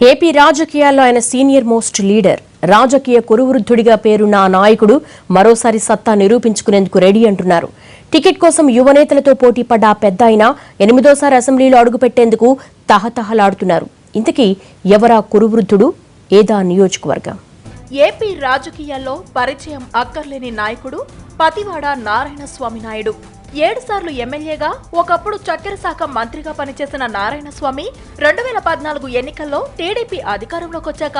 AP రాజకీయాల్లో ఆయన senior most leader. రాజకీయ కురువృద్ధుడిగా పేరున్న ఆ నాయకుడు మరోసారి సత్తా నిరూపించుకునేందుకు రెడీ అంటున్నారు. టికెట్ కోసం యువనేతలతో పోటీ పడ్డ ఆ పెద్ద ఆయన ఎనిమిదోసారి అసెంబ్లీలో అడుగుపెట్టేందుకు తహతహలాడుతున్నారు. ఇంతకీ ఎవరా కురువృద్ధుడు? ఏదా నియోజకవర్గం? ఏపీ రాజకీయాల్లో పరిచయం అక్కర్లేని నాయకుడు పతివాడ నారాయణ స్వామి నాయుడు. ఏడుసార్లు ఎమ్మెల్యేగా ఒకప్పుడు చక్కెర శాఖ మంత్రిగా పనిచేసిన నారాయణస్వామి రెండు వేల పద్నాలుగు ఎన్నికల్లో టీడీపీ అధికారంలోకి వచ్చాక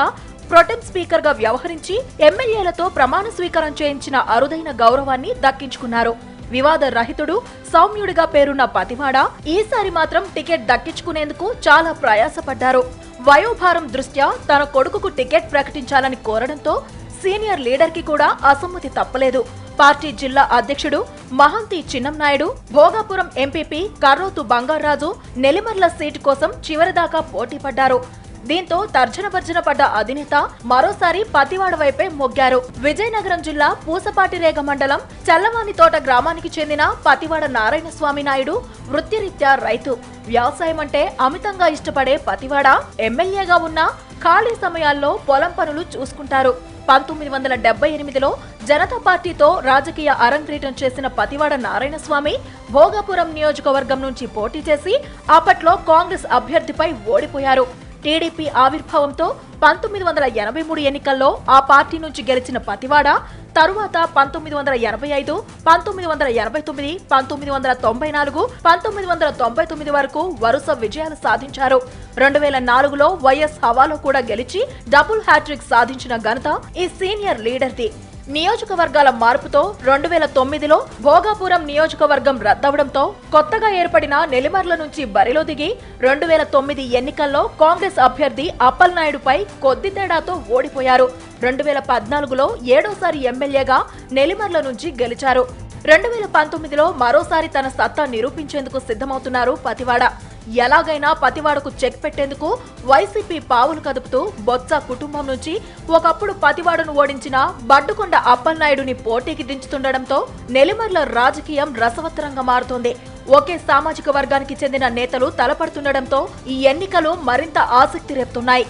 ప్రొటెం స్పీకర్గా వ్యవహరించి ఎమ్మెల్యేలతో ప్రమాణ స్వీకారం చేయించిన అరుదైన గౌరవాన్ని దక్కించుకున్నారు. వివాద రహితుడు సౌమ్యుడిగా పేరున్న పతివాడ ఈసారి మాత్రం టికెట్ దక్కించుకునేందుకు చాలా ప్రయాసపడ్డారు. వయోభారం దృష్ట్యా తన కొడుకుకు టికెట్ ప్రకటించాలని కోరడంతో సీనియర్ లీడర్కి కూడా అసమ్మతి తప్పలేదు. పార్టీ జిల్లా అధ్యక్షుడు మహంతి చిన్నంనాయుడు భోగాపురం ఎంపీపీ కర్రోతు బంగారాజు నెలిమర్ల సీటు కోసం చివరిదాకా పోటీ పడ్డారు దీంతో తర్జన భర్జన పడ్డ అధినేత మరోసారి పతివాడ వైపే మొగ్గారు. విజయనగరం జిల్లా పూసపాటిరేగ మండలం చల్లవానితోట గ్రామానికి చెందిన పతివాడ నారాయణ స్వామి నాయుడు వృత్తిరీత్యా రైతు. వ్యవసాయం అంటే అమితంగా ఇష్టపడే పతివాడ? ఎమ్మెల్యేగా ఉన్న ఖాళీ సమయాల్లో పొలం పనులు చూసుకుంటారు. పంతొమ్మిది వందల డెబ్బై ఎనిమిదిలో జనతా పార్టీతో రాజకీయ అరంగ్రీటం చేసిన పతివాడ నారాయణస్వామి భోగాపురం నియోజకవర్గం నుంచి పోటీ చేసి అప్పట్లో కాంగ్రెస్ అభ్యర్థిపై ఓడిపోయారు. టీడీపీ ఆవిర్భావంతో పంతొమ్మిది వందల ఎనభై మూడు ఎన్నికల్లో ఆ పార్టీ నుంచి గెలిచిన పతివాడ తరువాత పంతొమ్మిది వందల ఎనభై ఐదు పంతొమ్మిది వందల ఎనభై తొమ్మిది పంతొమ్మిది వందల తొంభై నాలుగు పంతొమ్మిది వందల తొంభై తొమ్మిది వరకు వరుస విజయాలు సాధించారు. రెండు వేల నాలుగులో వైఎస్ హవాలో కూడా గెలిచి డబుల్ హ్యాట్రిక్ సాధించిన ఘనత ఈ సీనియర్ లీడర్ది. నియోజకవర్గాల మార్పుతో రెండు వేల తొమ్మిదిలో భోగాపురం నియోజకవర్గం రద్దవడంతో కొత్తగా ఏర్పడిన నెలిమర్ల నుంచి బరిలో దిగి రెండు వేల తొమ్మిది ఎన్నికల్లో కాంగ్రెస్ అభ్యర్థి అప్పలనాయుడుపై కొద్ది తేడాతో ఓడిపోయారు. రెండు వేల పద్నాలుగులో ఏడోసారి ఎమ్మెల్యేగా నెలిమర్ల నుంచి గెలిచారు. రెండు వేల పంతొమ్మిదిలో మరోసారి తన సత్తా నిరూపించేందుకు సిద్ధమవుతున్నారు పతివాడ. ఎలాగైనా పతివాడకు చెక్ పెట్టేందుకు వైసీపీ పావులు కదుపుతూ బొత్స కుటుంబం నుంచి ఒకప్పుడు పతివాడను ఓడించిన బడ్డుకొండ అప్పలనాయుడుని పోటీకి దించుతుండటంతో నెలిమర్ల రాజకీయం రసవత్తరంగా మారుతోంది. ఒకే సామాజిక వర్గానికి చెందిన నేతలు తలపడుతుండటంతో ఈ ఎన్నికలు మరింత ఆసక్తి రేపుతున్నాయి.